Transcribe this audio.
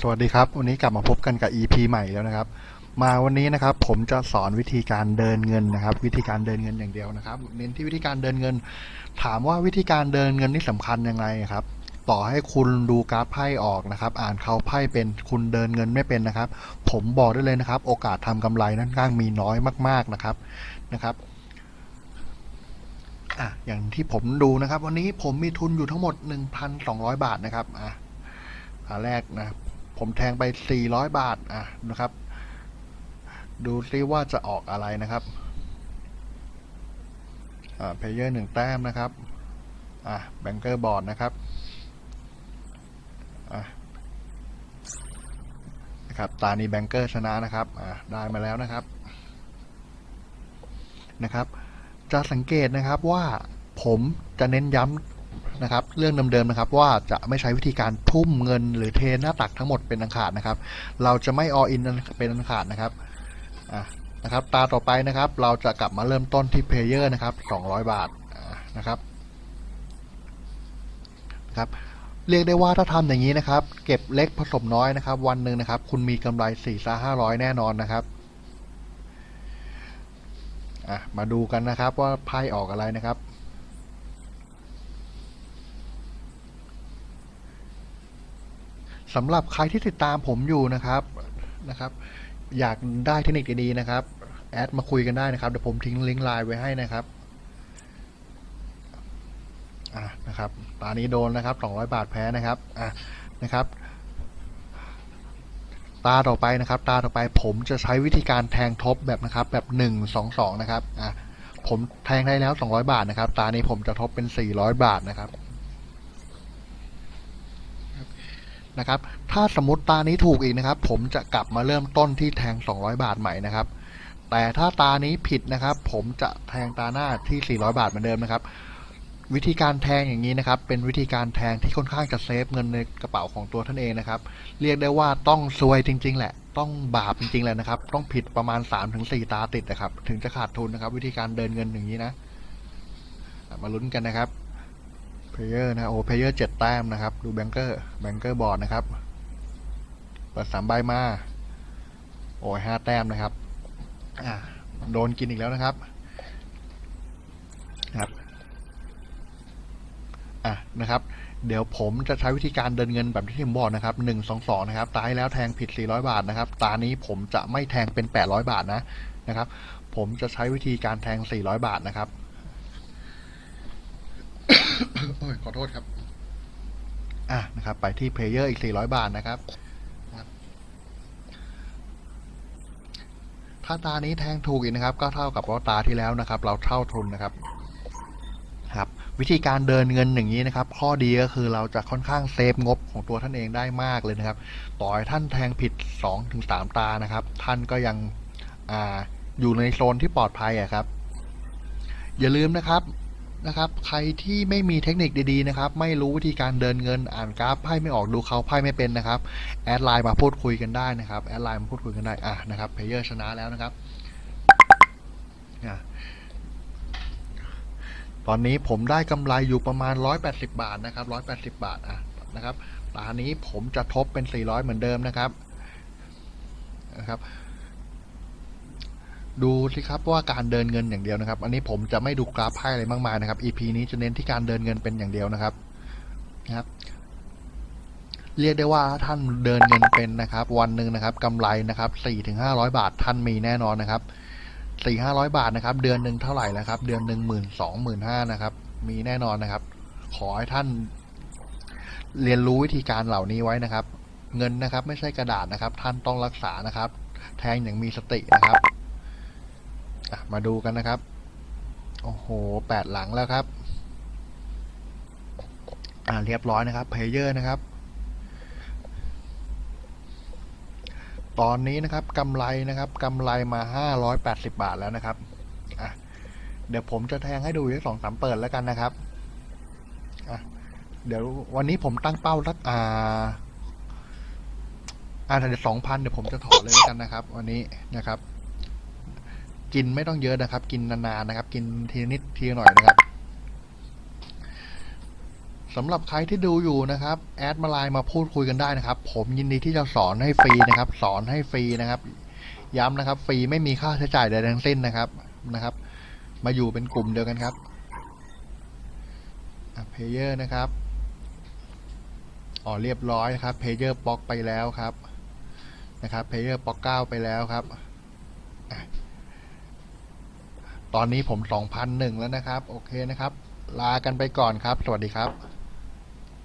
สวัสดีครับ วันนี้กลับมาพบกันกับ EP ใหม่แล้วนะครับ มาวันนี้นะครับ ผมจะสอนวิธีการเดินเงินนะครับ วิธีการเดินเงินอย่างเดียวนะครับ เน้นที่วิธีการเดินเงิน ถามว่าวิธีการเดินเงินนี่สำคัญยังไงครับ ต่อให้คุณดูกราฟไพ่ออกนะครับ อ่านเขาไพ่เป็นคุณเดินเงินไม่เป็นนะครับ ผมบอกได้เลยนะครับ โอกาสทำกำไรนั้นข้างมีน้อยมาก ๆนะครับนะครับอะอย่างที่ผมดูนะครับ วันนี้ผมมีทุนอยู่ทั้งหมด 1,200 บาทนะครับอะขาแรกนะ ผมแทงไป 400 บาท อะนะครับ ดูซิว่าจะออกอะไรนะครับ อ่าเพเยอร์หนึ่งแต้มนะครับ อะแบงเกอร์บอร์ดนะครับ อะนะครับตานี้แบงเกอร์ชนะนะครับ อะได้มาแล้วนะครับ นะครับ จะสังเกตนะครับว่าผมจะเน้นย้ำ นะครับ เรื่องเดิมๆนะครับ ว่าจะไม่ใช้วิธีการทุ่มเงิน หรือเทหน้าตักทั้งหมดเป็นอันขาดนะครับ เราจะไม่ all in เป็นอันขาดนะครับอะนะครับ ตาต่อไปนะครับ เราจะกลับมาเริ่มต้นที่เพลเยอร์นะครับ200 บาทอะนะครับนะครับเรียกได้ว่าถ้าทำอย่างนี้นะครับ เก็บเล็กผสมน้อยนะครับ วันหนึ่งนะครับ คุณมีกำไร4ี่ซาห้าร้อยแน่นอนนะครับมาดูกันนะครับว่าไพ่ออกอะไรนะครับ สำหรับใครที่ติดตามผมอยู่นะครับนะครับ อยากได้เทคนิคดีๆนะครับ แอดมาคุยกันได้นะครับเดี๋ยวผมทิ้งลิงก์ไลน์ไว้ให้นะครับอะนะครับตานี้โดนนะครับ 200 บาทแพ้นะครับอะนะครับ ตาต่อไปนะครับ ตาต่อไปผมจะใช้วิธีการแทงทบแบบนะครับ แบบหนึ่งสองสองนะครับอะผมแทงได้แล้วสองร้อยบาทนะครับ ตานี้ผมจะทบเป็นสี่ร้อยบาทนะครับ นะครับ ถ้าสมมติตานี้ถูกอีกนะครับ ผมจะกลับมาเริ่มต้นที่แทงสองร้อยบาทใหม่นะครับ แต่ถ้าตานี้ผิดนะครับ ผมจะแทงตาหน้าที่สี่ร้อยบาทเหมือนเดิมนะครับ วิธีการแทงอย่างนี้นะครับ เป็นวิธีการแทงที่ค่อนข้างจะเซฟเงินในกระเป๋าของตัวท่านเองนะครับ เรียกได้ว่าต้องซวยจริง ๆ แหละ ต้องบาปจริงๆแหละนะครับ ต้องผิดประมาณ3าถึงสตาติดนะครับ ถึงจะขาดทุนนะครับ วิธีการเดินเงินอย่างนี้นะ มาลุ้นกันนะครับ เพลเยอร์นะโอ้เพลเยอร์เจ็ดแต้มนะครับ ดูแบงเกอร์แบงเกอร์บอร์ดนะครับ เปิดสามใบมา โอ้ยห้าแต้มนะครับอะโดนกินอีกแล้วนะครับครับอะนะครับ เดี๋ยวผมจะใช้วิธีการเดินเงินแบบที่ผมบอกนะครับหนึ่งสองสองนะครับ ตายแล้วแทงผิด400บาทนะครับ ตานี้ผมจะไม่แทงเป็น800บาทนะนะครับ ผมจะใช้วิธีการแทง400บาทนะครับ โอ้ยขอโทษครับ อะนะครับ ไปที่เพลเยอร์อีก 400 บาทนะครับนะครับ ถ้าตานี้แทงถูกอีกนะครับ ก็เท่ากับว่าตาที่แล้วนะครับ เราเท่าทุนนะครับครับวิธีการเดินเงินอย่างนี้นะครับ ข้อดีก็คือเราจะค่อนข้างเซฟงบของตัวท่านเองได้มากเลยนะครับ ต่อให้ท่านแทงผิด 2-3ถึงตานะครับ ท่านก็ยังอาอยู่ในโซนที่ปลอดภัยอะครับ อย่าลืมนะครับ นะครับ ใครที่ไม่มีเทคนิคดีๆนะครับ ไม่รู้วิธีการเดินเงิน อ่านกราฟไพ่ไม่ออกดูเขาไพ่ไม่เป็นนะครับ แอดไลน์มาพูดคุยกันได้นะครับ แอดไลน์มาพูดคุยกันได้ อะนะครับเพลเยอร์ชนะแล้วนะครับอะตอนนี้ผมได้กำไรอยู่ประมาณ 180 บาทนะครับ 180 บาท อะ นะครับ ตอนนี้ผมจะทบเป็น 400 เหมือนเดิมนะครับ นะครับ ดูสิครับว่าการเดินเงินอย่างเดียวนะครับ อันนี้ผมจะไม่ดูกราฟไพ่อะไรมากมายนะครับ EP นี้จะเน้นที่การเดินเงินเป็นอย่างเดียวนะครับนะครับ เรียกได้ว่าท่านเดินเงินเป็นนะครับ วันหนึ่งนะครับกำไรนะครับ4-500บาทท่านมีแน่นอนนะครับสี่ห้าร้อยบาทนะครับ เดือนหนึ่งเท่าไหร่แล้วครับ เดือนหนึ่งหมื่นสองหมื่นห้านะครับ มีแน่นอนนะครับ ขอให้ท่าน เรียนรู้วิธีการเหล่านี้ไว้นะครับ เงินนะครับ ไม่ใช่กระดาษนะครับ ท่านต้องรักษานะครับ แทงอย่างมีสตินะครับ มาดูกันนะครับ โอ้โหแปดหลังแล้วครับ อ่าเรียบร้อยนะครับเพลเยอร์นะครับ ตอนนี้นะครับกำไรนะครับกำไรมา580บาทแล้วนะครับอะเดี๋ยวผมจะแทงให้ดูอีกสองสามเปิดแล้วกันนะครับอะเดี๋ยววันนี้ผมตั้งเป้าสักอ่าอ่าเดี๋ยวสองพันเดี๋ยวผมจะถอนเลยแล้วกันนะครับ วันนี้นะครับ กินไม่ต้องเยอะนะครับ กินนานๆนะครับ กินทีนิดทีหน่อยนะครับสำหรับใครที่ดูอยู่นะครับแอดมาไลน์มาพูดคุยกันได้นะครับ ผมยินดีที่จะสอนให้ฟรีนะครับ สอนให้ฟรีนะครับ ย้ำนะครับ ฟรีไม่มีค่าใช้จ่ายใดทั้งสิ้นนะครับนะครับ มาอยู่เป็นกลุ่มเดียวกันครับเพเยอร์นะครับอ๋อเรียบร้อยครับเพเยอร์บล็อกไปแล้วครับนะครับเพเยอร์บล็อกเก้าไปแล้วครับ ตอนนี้ผมสองพันหนึ่งแล้วนะครับ โอเคนะครับ ลากันไปก่อนครับ สวัสดีครับ